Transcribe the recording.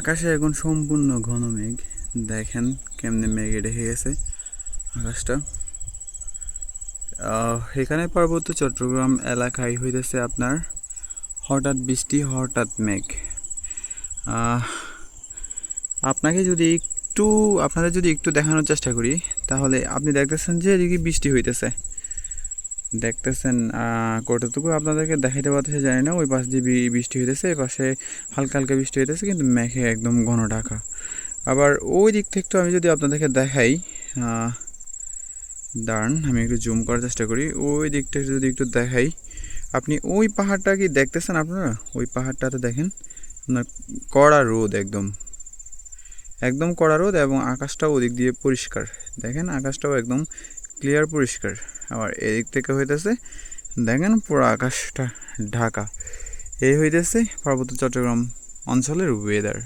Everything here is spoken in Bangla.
আকাশে এখন সম্পূর্ণ ঘন মেঘ। দেখেন কেমনে মেঘে ঢেকে গেছে আকাশটা। এখানে পার্বত্য চট্টগ্রাম এলাকায় হইতেছে আপনার হঠাৎ বৃষ্টি, হঠাৎ মেঘ। আপনাকে যদি একটু, আপনাদের যদি একটু দেখানোর চেষ্টা করি, তাহলে আপনি দেখতেছেন যে এদিকে বৃষ্টি হইতেছে। দেখতেছেন কতটুকু? আপনাদেরকে দেখাইতে পারতেছে, জানি না, ওই পাশ দিয়ে বৃষ্টি হইতেছে, এই পাশে হালকা হালকা বৃষ্টি হইতেছে, কিন্তু মেঘে একদম ঘন ঢাকা। আবার ওই দিক থেকে আমি যদি আপনাদেরকে দেখাই দাঁড়ান, আমি একটু জুম করার চেষ্টা করি। ওই দিকটা যদি একটু দেখাই, আপনি ওই পাহাড়টা কি দেখতেছেন আপনারা? ওই পাহাড়টাতে দেখেন, আপনার কড়া রোদ একদম। একদম কড়া রোদ এবং আকাশটাও ওদিক দিয়ে পরিষ্কার। দেখেন, আকাশটাও একদম ক্লিয়ার পরিষ্কার। আবার এদিক থেকে হইতেছে, দেখেন পুরো আকাশটা ঢাকা। এই হইতেছে পার্বত্য চট্টগ্রাম অঞ্চলের ওয়েদার